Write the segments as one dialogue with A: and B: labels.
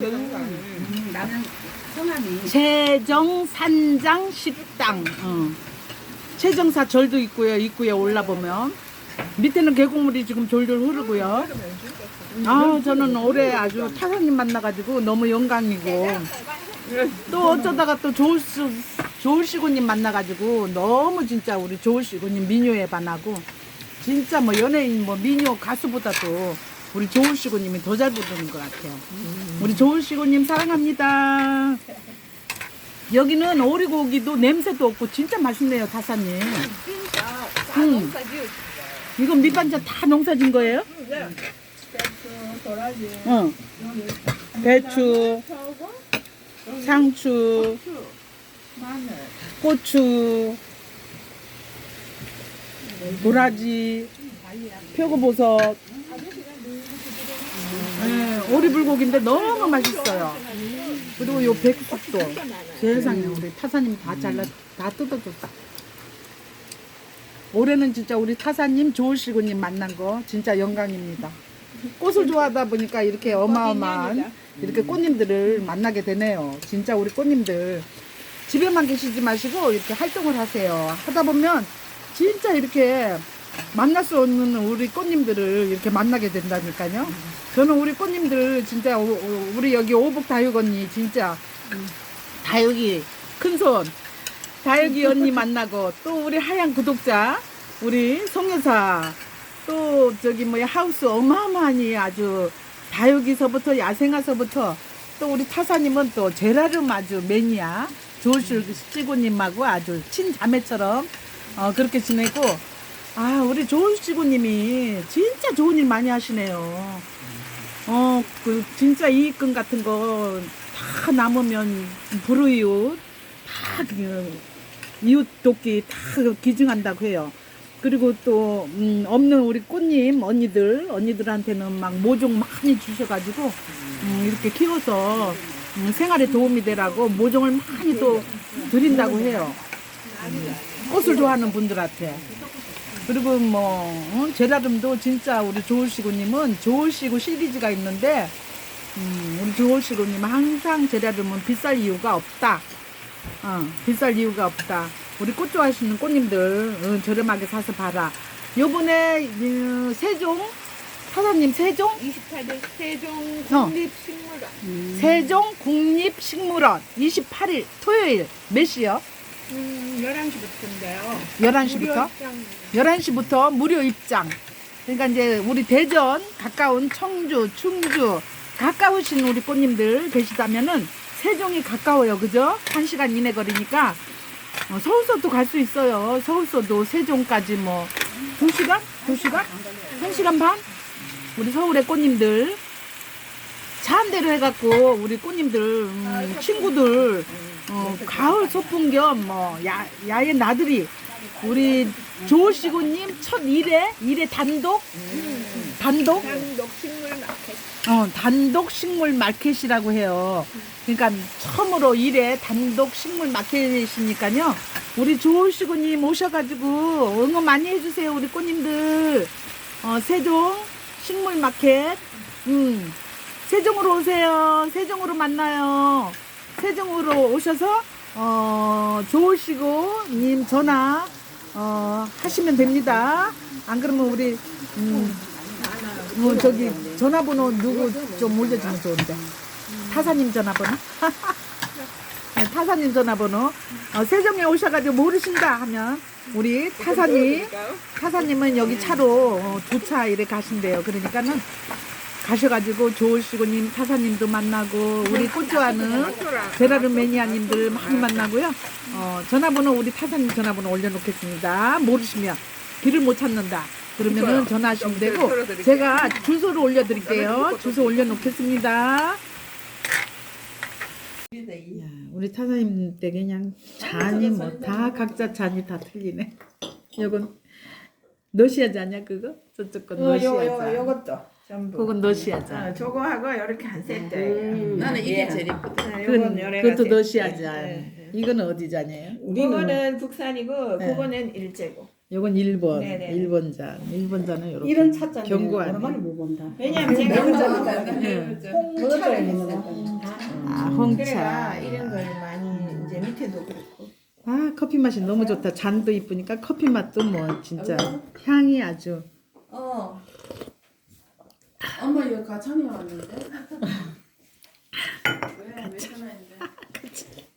A: 음, 나는 성함이
B: 세정 산장 식당. 어. 최정사 절도 있고요. 입구에 올라 보면 밑에는 계곡물이 지금 졸졸 흐르고요. 아, 저는 올해 아주 타사님 만나가지고 너무 영광이고 또 어쩌다가 또 조울수 조울시구님 만나가지고 너무 진짜 우리 조울시구님 민요에 반하고 진짜 뭐 연예인 뭐 민요 가수보다도 우리 조울시구님이 더 잘 부르는 것 같아요. 우리 조울시구님 사랑합니다. 여기는 오리고기도 냄새도 없고 진짜 맛있네요, 다사님.
A: 진짜
B: 음.
A: 농사 지으신
B: 이건 밑반찬 다 농사 진 거예요?
A: 거예요. 배추, 도라지,
B: 응. 배추, 상추,
A: 고추, 마늘,
B: 고추, 도라지, 표고버섯. 네, 오리불고기인데 너무 맛있어요. 그리고 요 백숙도 세상에 우리 타사님 다 잘라 다 뜯어줬다. 올해는 진짜 우리 타사님 조울시구님 만난 거 진짜 영광입니다. 꽃을 좋아하다 보니까 이렇게 어마어마한 이렇게 꽃님들을 만나게 되네요. 진짜 우리 꽃님들 집에만 계시지 마시고 이렇게 활동을 하세요. 하다 보면 진짜 이렇게 만날 수 없는 우리 꽃님들을 이렇게 만나게 된다니까요. 저는 우리 꽃님들 진짜 우리 여기 오복 다육 언니 진짜 다육이 큰손 다육이 언니 만나고 또 우리 하얀 구독자 우리 송여사 또 저기 뭐야 하우스 어마어마하니 아주 다육이서부터 야생화서부터 또 우리 타사님은 또 제라름 아주 매니아 조울시구님하고 아주 친자매처럼 어, 그렇게 지내고 아 우리 조울시구님이 진짜 좋은 일 많이 하시네요. 어 그 진짜 이익금 같은 거 다 남으면 불우이웃 다 그, 이웃 돕기 다 기증한다고 해요. 그리고 또 음, 없는 우리 꽃님 언니들 언니들한테는 막 모종 많이 주셔가지고 음, 이렇게 키워서 음, 생활에 도움이 되라고 모종을 많이 또 드린다고 해요. 음, 꽃을 좋아하는 분들한테. 그리고 뭐 어, 제라름도 진짜 우리 조울시구님은 조울시구 시리즈가 있는데 음, 우리 조울시구님 항상 제라름은 비쌀 이유가 없다. 어, 비쌀 이유가 없다. 우리 꽃 좋아하시는 꽃님들 어, 저렴하게 사서 봐라. 요번에 어, 세종 사장님 세종
A: 28일 세종
B: 어.
A: 국립식물원.
B: 세종 국립식물원 28일 토요일 몇 시요?
A: 음, 11시부터인데요.
B: 11시부터? 11시부터 무료 입장. 그러니까 이제 우리 대전 가까운 청주, 충주 가까우신 우리 꽃님들 계시다면은 세종이 가까워요. 그죠? 1시간 이내 거리니까 어, 서울서도 갈 수 있어요. 서울서도 세종까지 뭐 2시간? 2시간? 1시간 반? 우리 서울의 꽃님들 차한 대로 해갖고 우리 꽃님들 음, 친구들 어, 가을 소풍 겸뭐 야외 나들이 우리 조시구님 첫 일회 일회 단독 단독
A: 단독 식물 마켓.
B: 어 단독 식물 마켓이라고 해요. 그러니까 처음으로 일회 단독 식물 마켓이니까요. 우리 조시구님 오셔가지고 응원 많이 해주세요 우리 꽃님들. 어 세종 식물 마켓 음 세종으로 오세요. 세종으로 만나요. 세종으로 오셔서 어 좋으시고 님 전화 어 하시면 됩니다. 안 그러면 우리 음 뭐 저기 전화번호 누구 좀 올려주면 좋은데 타사님 전화번호 네, 타사님 전화번호 어, 세종에 오셔가지고 모르신다 하면 우리 타사님 타사님은 여기 차로 어, 두차 이래 가신대요. 그러니까는 가셔가지고 조울시고님 타사님도 만나고 우리 꽃 좋아하는 베라르 매니아님들 많이 만나고요. 어, 전화번호 우리 타사님 전화번호 올려놓겠습니다. 모르시면 길을 못 찾는다. 그러면은 전화하시면 되고 제가 주소를 올려드릴게요. 주소 올려놓겠습니다. 야, 우리 타사님 때 그냥 잔이 뭐 다 각자 잔이 다 틀리네. 요건 너시아 잔이야 그거? 저쪽 건
A: 어, 요,
B: 잔.
A: 요것도 전부.
B: 그건 너시아 잔.
A: 어, 저거하고 이렇게 한 세트예요.
C: 나는 이게 제일 이쁘다.
A: 네,
B: 그건
A: 요건 요래가
B: 그것도
A: 세트.
B: 잔.
A: 네, 네.
B: 이거는 어디 잔이에요?
A: 그거는 국산이고
B: 네.
A: 그거는 일제고.
B: 요건 1번.
A: 네네.
B: 1번 잔. 1번 잔은 요렇게.
C: 이런 찻잔
B: 견고하네.
C: 오랜만에 못 본다.
A: 왜냐면 제가
B: 네.
A: 홍차를 했어요.
B: 아,
A: 그래가
B: 홍차.
A: 이런 걸 많이 이제 밑에도 그렇고
B: 아, 커피 맛이 너무 좋다. 잔도 이쁘니까 커피 맛도 뭐 진짜 향이 아주
A: 어
D: 엄마 이거 가창이 왔는데? 왜? 왜 전화했는데?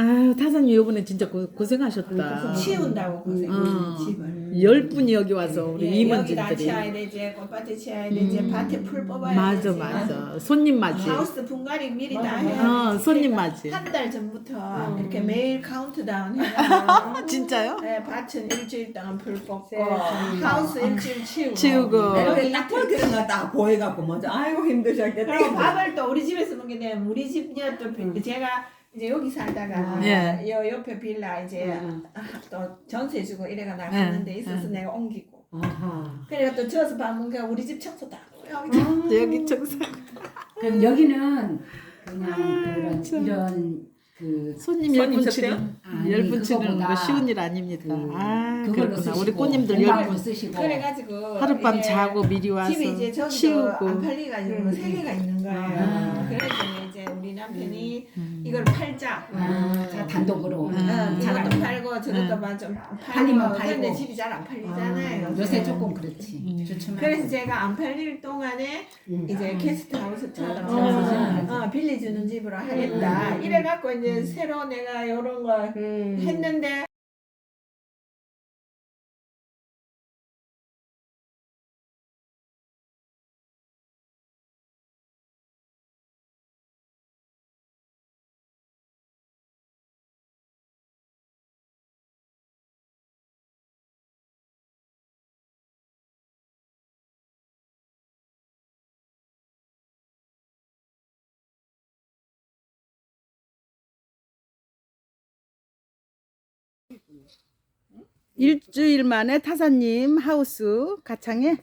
B: 아유, 타사님 요번에 진짜 고, 고생하셨다.
A: 치운다고 고생
B: 어.
A: 집을
B: 열 분이 여기 와서 우리
A: 예, 여기다
B: 임원진들이.
A: 치워야 되지 꽃밭에 치워야 되지 밭에 풀 뽑아야
B: 맞아,
A: 되지
B: 맞아. 손님 맞이.
A: 하우스 분갈이 미리 다 해야
B: 어, 손님 맞이.
A: 한달 전부터 이렇게 매일 카운트다운 해요.
B: 아, 진짜요?
A: 네, 밭은 일주일 동안 풀 뽑고 하우스 일주일 치우고
B: 치우고.
A: 여기
E: 딱 그런 거딱 보여갖고 먼저 아이고 힘드셨겠다.
A: 그리고 밥을 또 우리 집에서 먹게 되면 우리 집녀 또 비- 제가 이제 여기 살다가
B: 예.
A: 여 옆에 빌라 이제
C: 음.
A: 아, 또 전세 주고 이래가 나갔는데
B: 예.
A: 있어서
B: 예.
A: 내가 옮기고
C: 아하.
A: 그래가 또 저어서 밥 먹으니까 우리 집 청소 다 하고 여기
B: 여기 청소.
C: 그럼 여기는 그냥 그런 이런 그
B: 손님 열분
E: 손님
B: 치는
C: 아니,
B: 열분 치는 거
C: 그거보다
B: 쉬운 일 아닙니다.
C: 그,
B: 아,
C: 그걸로
B: 그렇구나.
C: 쓰시고
B: 우리 꽃님들
C: 공방으로
B: 열
C: 쓰시고
A: 그래가지고
B: 하룻밤 자고 미리 와서
A: 집이 이제 저기도
B: 치우고.
A: 안 팔리가지고 세 개가 있는 거예요.
C: 아.
A: 그래서 우리 남편이
B: 음.
A: 이걸 팔자.
C: 아, 자, 단독으로
A: 어,
B: 음.
A: 이것도 팔고 저것도
B: 음.
A: 좀
C: 팔리면
A: 팔고 근데
C: 팔고.
A: 집이 잘 안 팔리잖아요.
C: 아, 요새 조금 그렇지.
B: 음.
C: 주춤하고.
A: 그래서 제가 안 팔릴 동안에
C: 음.
A: 이제 게스트하우스처럼
C: 음.
A: 어, 빌려주는 집으로 하겠다. 이래갖고 이제 새로 내가 이런 거
C: 음.
A: 했는데
B: 일주일 만에 타사님 하우스 가창에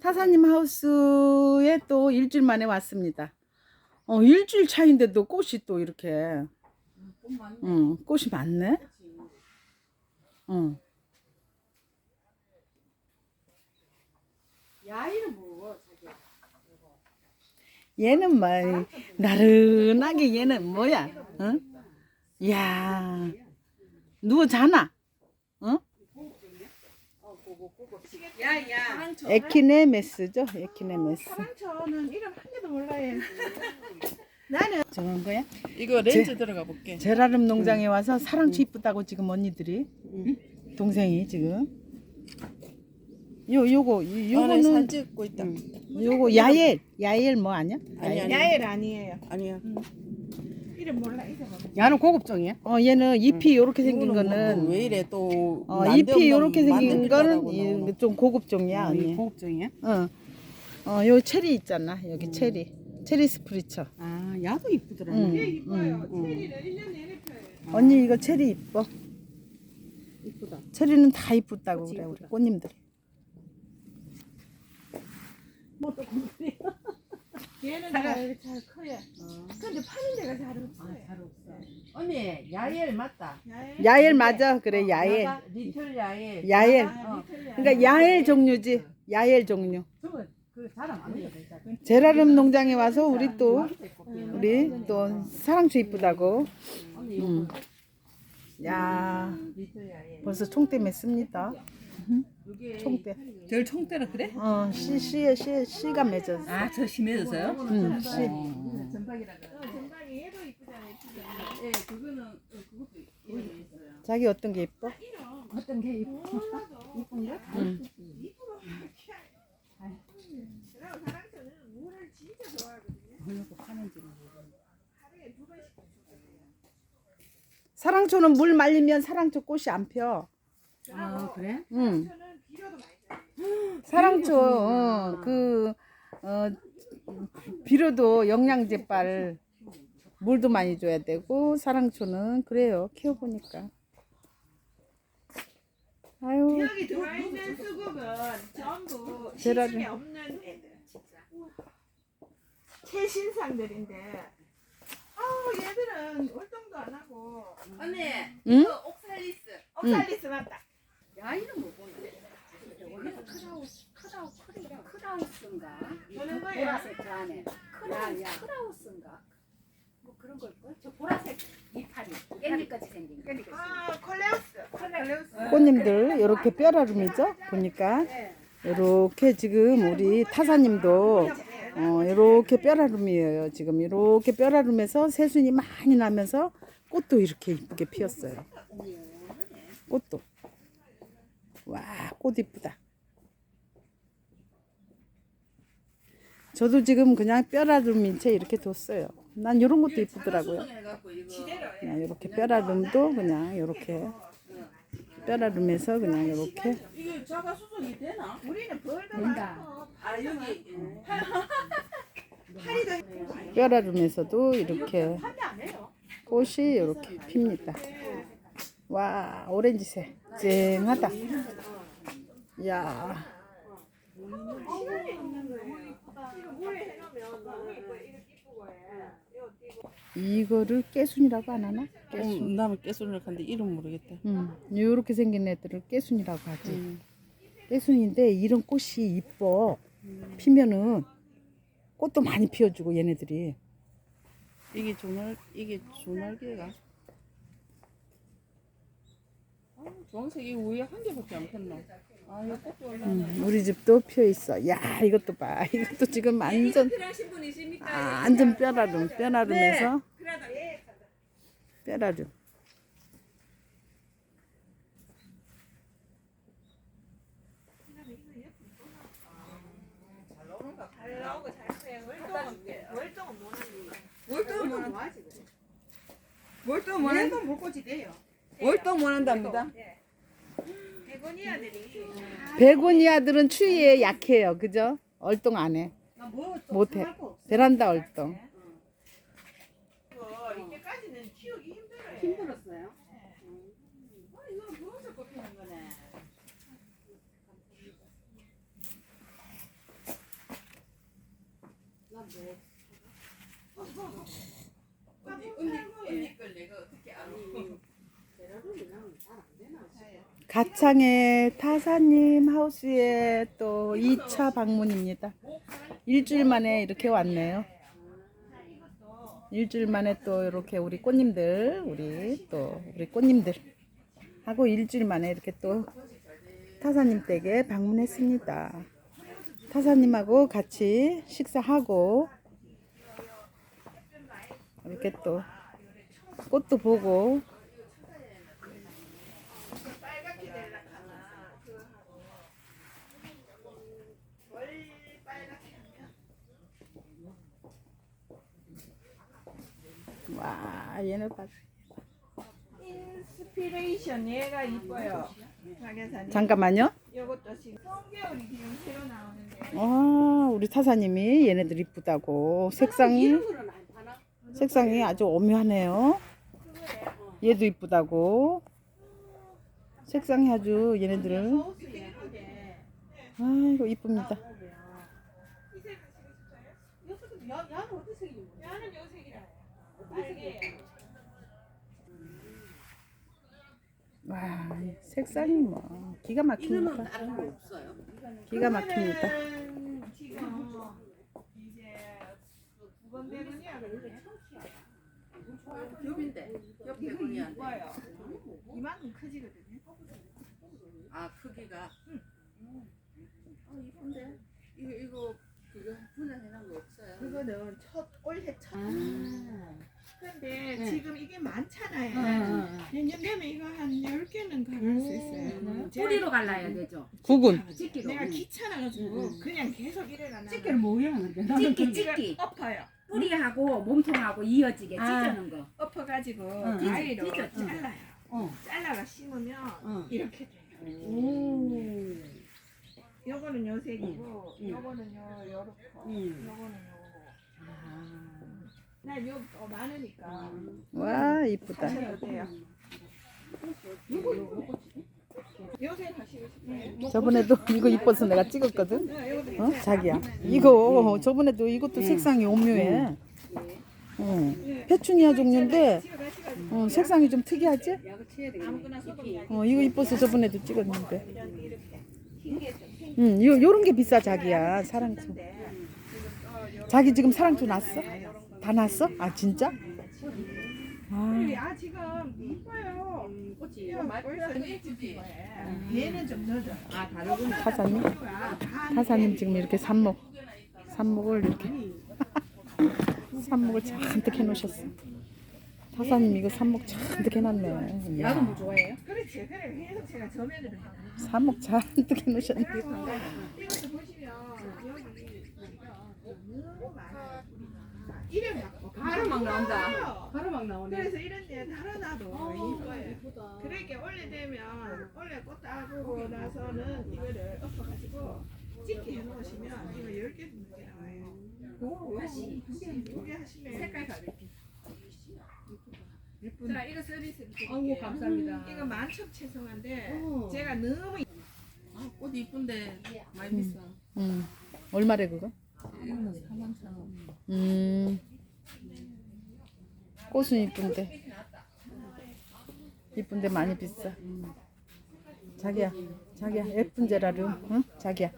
B: 타사님 하우스에 또 일주일 만에 왔습니다. 어 일주일 차인데도 꽃이 또 이렇게 응 꽃이 많네. 응. 얘는 뭐 나른하게 얘는 뭐야? 응? 야 누워 자나? 응?
A: 야야
B: 에키네메스죠? 에키네메스.
A: 사랑처는 이름 한 개도 몰라요. 나는
B: 저런 거야?
D: 이거 렌즈 들어가 볼게.
B: 제라름 농장에 와서 사랑치 이쁘다고 지금 언니들이 동생이 지금 요 요거 요- 요거는
D: 산 찍고 있다.
B: 요거 야엘 야엘 뭐 아니야?
D: 아니.
A: 야엘 아니에요.
D: 아니야.
A: 이름 몰라 이름 몰라.
B: 야는 고급종이야? 어 얘는 잎이 요렇게 생긴
D: 뭐
B: 거는
D: 왜 이래 또
B: 어 잎이 요렇게 생긴 거는. 이- 좀 고급종이야 언니.
D: 고급종이야?
B: 어. 어, 요 체리 있잖아. 여기 체리. 체리 스프리처.
D: 아, 야도 이쁘더라.
B: 응.
A: 이뻐요. 체리는 1년 내내 펴요.
B: 언니 이거 체리 이뻐.
D: 이쁘다.
B: 체리는 다 이쁘다고 그래 우리 꽃님들이.
A: 얘는 잘, 잘 커요. 근데 파는 데가 잘 없어요.
D: 언니, 야엘 맞다.
A: 야엘.
B: 야엘 맞아. 그래 야엘.
D: 야가 리틀 야엘.
B: 야엘.
A: 아, 리틀 야엘.
B: 그러니까 야엘 종류지. 야엘 종류.
D: 그 자랑 안 해.
B: 제라름 농장에 와서 우리 또 우리 또 사랑초 이쁘다고.
D: 언니
B: 음. 야
D: 리틀 야엘.
B: 벌써 총대 맺습니다. 총대.
E: 절 총대라 그래?
B: 어, 씨, 씨에, 씨, 씨가 맺었어.
E: 아, 저 심해졌어요?
B: 응, 씨.
A: 어.
B: 자기 어떤 게 이뻐?
D: 어떤 게?
B: 응.
A: 하루에 두 번씩
B: 사랑초는 물 말리면 사랑초 꽃이 안 펴.
D: 아, 그래?
B: 응. 사랑초, 어, 그, 어, 비료도 영양제 빨, 물도 많이 줘야 되고, 사랑초는 그래요. 키워보니까. 아유,
A: 여기 들어와 있는 수국은 전부 시중에 없는 애들 진짜 최신상들인데 아우 얘들은 월동도 안 하고
D: 언니,
B: 응?
D: 이거 옥살리스.
A: 옥살리스 맞다
C: 야 이름 못 보네. 여기서 크라우스 크라우스 크라 크라우스인가? 보라색 그 안에 크라우스 크라우스인가? 뭐 그런 걸 걸? 저 보라색 이파리 깻잎같이 생긴 거.
A: 아 콜레우스 콜레우스
B: 꽃님들 이렇게 뼈라름이죠. 보니까 이렇게 지금 우리 타사님도 어, 이렇게 뼈라름이에요. 지금 이렇게 뼈라름에서 새순이 많이 나면서 꽃도 이렇게 이쁘게 피었어요. 꽃도 와 꽃 이쁘다. 저도 지금 그냥 뼈라름인 채 이렇게 뒀어요. 난 이런 것도 이쁘더라고요.
E: 이거
B: 그냥 이렇게 뼈라름도 그냥 이렇게 뼈라름에서 그냥 이렇게
E: 이게 자가 수정이 되나?
A: 우리는 벌도
C: 된다.
E: 아 여기
B: 뼈라름에서도 이렇게 꽃이 이렇게 핍니다. 와 오렌지색 쨍하다. 야 이거를 깨순이라고 안 하나? 깨순.
F: 음, 나는 깨소리를 하는데 이름 모르겠다.
B: 음, 요렇게 생긴 애들을 깨순이라고 하지. 깨순인데 이런 꽃이 이뻐. 피면은 꽃도 많이 피워주고 얘네들이.
F: 이게 조날 이게 조날개가. 아, 주황색이 위에 한 개밖에 안 폈나? 아, 이거 꽃도 올라.
B: 음, 우리 집도 피어 있어. 야, 이것도 봐. 이것도 지금 완전
E: 필요하신 분 있습니까?
B: 아, 완전 뼈라름, 뼈라름에서 뼈라름.
A: 월동 뭐 뭐하지
E: 월동 뭐 한-
A: 얘도 물꽃이 돼요
E: 월동 뭐 한답니다.
A: 베고니아들이
B: 베고니아들은 추위에 약해요. 그죠? 얼동 안 해.
A: 뭐
B: 못해. 베란다 얼동.
A: 이거 이때까지는 키우기 힘들어요
C: 힘들었어요.
E: 이거 무엇을 꼽히는 거네. 언니 언니 언니 걸 내가 어떻게 알아?
B: 가창의 타사님 하우스에 또 2차 방문입니다. 일주일 만에 이렇게 왔네요. 일주일 만에 또 이렇게 우리 꽃님들, 우리 또 우리 꽃님들 하고 일주일 만에 이렇게 또 타사님 댁에 방문했습니다. 타사님하고 같이 식사하고 이렇게 또 꽃도 보고 와 얘네 봐.
A: 인스피레이션 얘가 이뻐요 박여사님
B: 잠깐만요.
A: 요것도 지금 성겨울이 지금 새로 나오는데
B: 아 우리 타사님이 얘네들 이쁘다고 색상이 색상이 아주 오묘하네요. 얘도 이쁘다고 색상이 아주
A: 예쁘게
B: 아이고 이쁩니다.
A: 야, 야는 어떤 색이야? 야는 요 색이라 빨개
B: 와 색상이 뭐 기가 막힙니다.
C: 다른 거 없어요.
B: 기가 막힙니다.
A: 이만큼
F: 아, 크기가. 아, 이쁜데. 이거 이거 그거 분해해 놓은 거 없어요.
A: 그거는 첫 올해 첫
C: 아.
A: 지금 이게 많잖아요
C: 응,
A: 내년 되면 이거 한 10개는 갈을 수 있어요. 제가
C: 뿌리로 갈라야 되죠.
B: 구근
C: 찍기로.
A: 내가
C: 응.
A: 귀찮아가지고
C: 응.
A: 그냥 계속 이래라
C: 찍기를 뭐야? 근데 나는
A: 찍기 찍기 엎어요
C: 뿌리하고 몸통하고 이어지게
A: 아.
C: 찢어는 거.
A: 엎어가지고
C: 응.
A: 가위로
C: 찢어, 찢어.
A: 잘라요
C: 어.
A: 잘라가 심으면
C: 응.
A: 이렇게 돼요
C: 오.
A: 요거는 요 색이고
C: 응.
A: 요거는 요 요렇고
C: 응.
A: 요거는 요거
C: 아.
A: 어, 많으니까
B: 와 이쁘다.
A: 요새 하시고 싶어요?
B: 저번에도 이거 이뻐서 내가 찍었거든.
A: 응, 요것도
B: 어
A: 괜찮아요.
B: 자기야 이거 저번에도 이것도
C: 네.
B: 색상이 오묘해. 어, 페추니아 종류인데 어, 색상이 좀 특이하지? 어, 이거 이뻐서 저번에도 찍었는데. 응, 요, 요런 게 비싸, 자기야. 사랑초. 자기 지금 사랑초 났어? 다 났어? 아, 진짜? 아,
A: 아 지금 이뻐요.
C: 꽃이
A: 얘는 좀 늦어.
C: 아 다르구나.
B: 타사님? 타사님 지금 이렇게 삽목, 삽목을 이렇게. 삽목을 잔뜩 해놓으셨어. 타사님 이거 삽목 잔뜩 해놨네. 이야,
C: 나도 뭐 좋아해요?
A: 그렇지. 그래 계속 제가 저면으로 해.
B: 삽목 잔뜩 해놓으셨네.
A: 이것도 보시면 여기 너무 많아요. 이름 갖고
C: 바로 막 나온다. 바로 막 나오네.
A: 그래서 이런 데 달아놔도 이뻐요. 그렇게 원래 되면 원래 꽃 따고 나서는 이거를 엎어가지고 찍게 해놓으시면 이거 10개 넘게 나와요. 오, 두개 하시면 색깔
E: 자 이거 서비스 드릴게요.
C: 아이고 감사합니다.
A: 이거 만첩 채송한데
C: 어.
A: 제가 너무
D: 아, 꽃 이쁜데 많이 비싸.
B: 음, 얼마래 그거?
D: 이거는 4만 천 원.
B: 음, 꽃은 이쁜데 이쁜데 많이 비싸. 자기야, 자기야 예쁜 제라름, 응? 자기야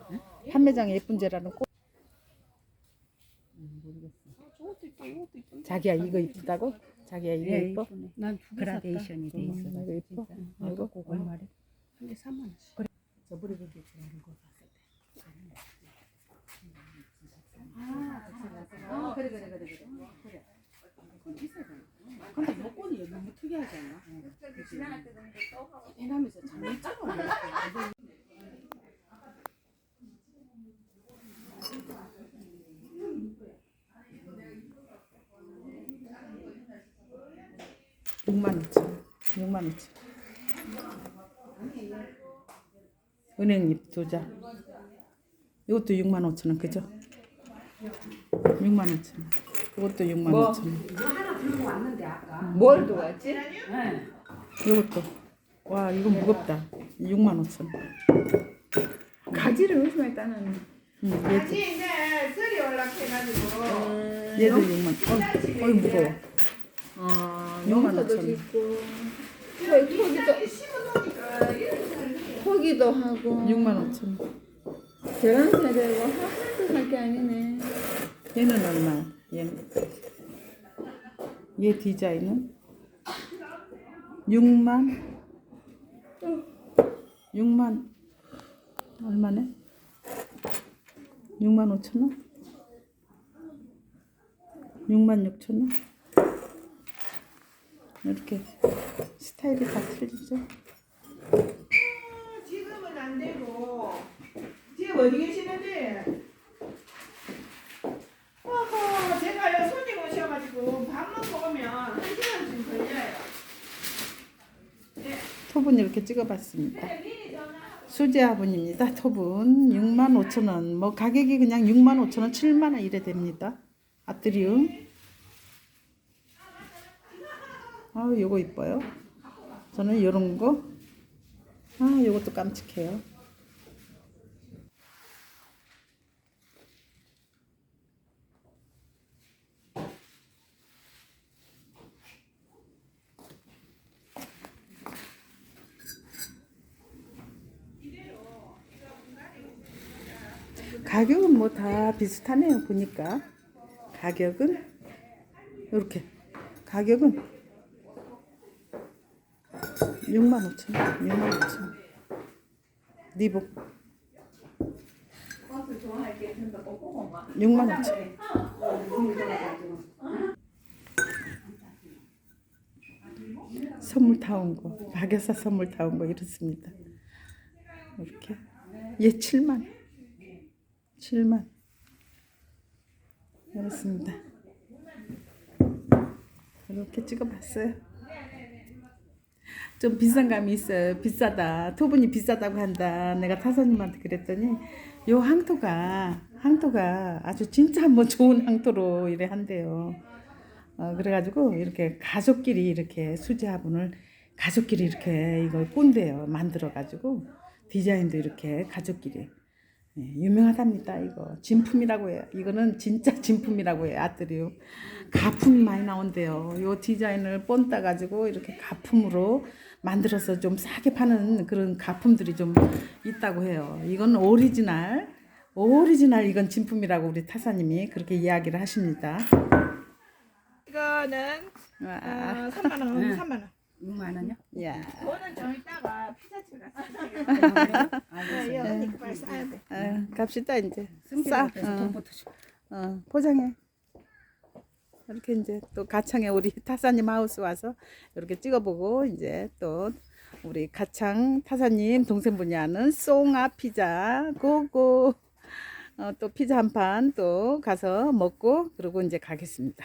B: 판매장에 예쁜 제라름 꽃. 자기야 이거 이쁘다고? 자기야 이거
C: 네,
B: 이뻐?
C: 이쁘네. 난두 그라데이션이 돼 있어.
B: 음, 이거 이뻐? 이거
C: 얼마래? 한 개 3만 원씩.
B: 저 버리고 계시는 거.
C: 아 그래 그래 그래 그래. 그래. 그건 비싸잖아. 근데 여기 너무 특이하지? 그치? 해나면서 참 있잖아.
B: 육만 5천, 육만 5천. 은행잎 두 장. 이것도 6만 5천 원, 그죠? 6만 5천 원. 이것도 6만 5천 원.
C: 하나 들고 왔는데 아까.
F: 뭘 도왔지?
C: 네.
B: 이것도. 와, 이거 무겁다. 6만 5천 원.
F: 가지를 많이 따는.
B: 응, 얘도,
A: 다시 이제 설이 올라해가지고
B: 얘도 6만. 어, 어이 무거워.
F: 아,
B: 6만
F: 농사도
B: 5천 원.
F: 짓고. 토기도 하고.
B: 6만 5천 원.
F: 계란 사야 되고, 하나도 살게 아니네.
B: 얘는 얼마야? 얘는. 얘 디자인은 6만 6만 얼마네? 6만 5천 원? 6만 6천 원? 이렇게 스타일이 다 틀리죠?
A: 지금은 안 되고 지금 어디 계시는데? 어허, 제가요 손님 오셔가지고 밥 먹고 오면 한 시간쯤 걸려요.
B: 톱은 이렇게 찍어봤습니다. 수제 화분입니다. 톱은 6만 5천 원. 뭐 가격이 그냥 6만 5천 원, 7만 원 이래 됩니다. 아트리움. 아, 요거 이뻐요. 저는 요런 거. 아, 요것도 깜찍해요. 가격은 뭐 다 비슷하네요. 보니까 가격은 이렇게 가격은 6만 5천 원, 6만 5천 원. 리복 6만 5천 원. 선물 타온 거, 박여사 선물 타온 거 이렇습니다. 이렇게 얘 7만 7만 이렇습니다. 이렇게 찍어봤어요. 좀 비싼 감이 있어요. 비싸다. 토분이 비싸다고 한다. 내가 타사님한테 그랬더니 요 항토가 항토가 아주 진짜 뭐 좋은 항토로 이래 한대요. 어, 그래가지고 이렇게 가족끼리 이렇게 수제 화분을 가족끼리 이렇게 이걸 꼰대요. 만들어가지고 디자인도 이렇게 가족끼리 예, 유명하답니다. 이거 진품이라고 해요. 이거는 진짜 진품이라고 해요. 아트리움. 가품이 많이 나온대요. 요 디자인을 본따 가지고 이렇게 가품으로 만들어서 좀 싸게 파는 그런 가품들이 좀 있다고 해요. 이건 오리지널, 오리지널 이건 진품이라고 우리 타사님이 그렇게 이야기를 하십니다.
A: 이거는
B: 와,
A: 어, 3만 원,
C: 네.
A: 3만 원.
C: 6만 원요?
B: 야,
A: 그거는 좀 이따가 피자집 언니 빨리 싸야 돼.
B: 아, 갑시다 이제.
C: 싸.
B: 싸. 어.
C: 돈부터 줘.
B: 어, 포장해. 이렇게 이제 또 가창에 우리 타사님 하우스 와서 이렇게 찍어보고 이제 또 우리 가창 타사님 동생분이 하는 송아 피자 고고 어, 또 피자 한 판 또 가서 먹고 그러고 이제 가겠습니다.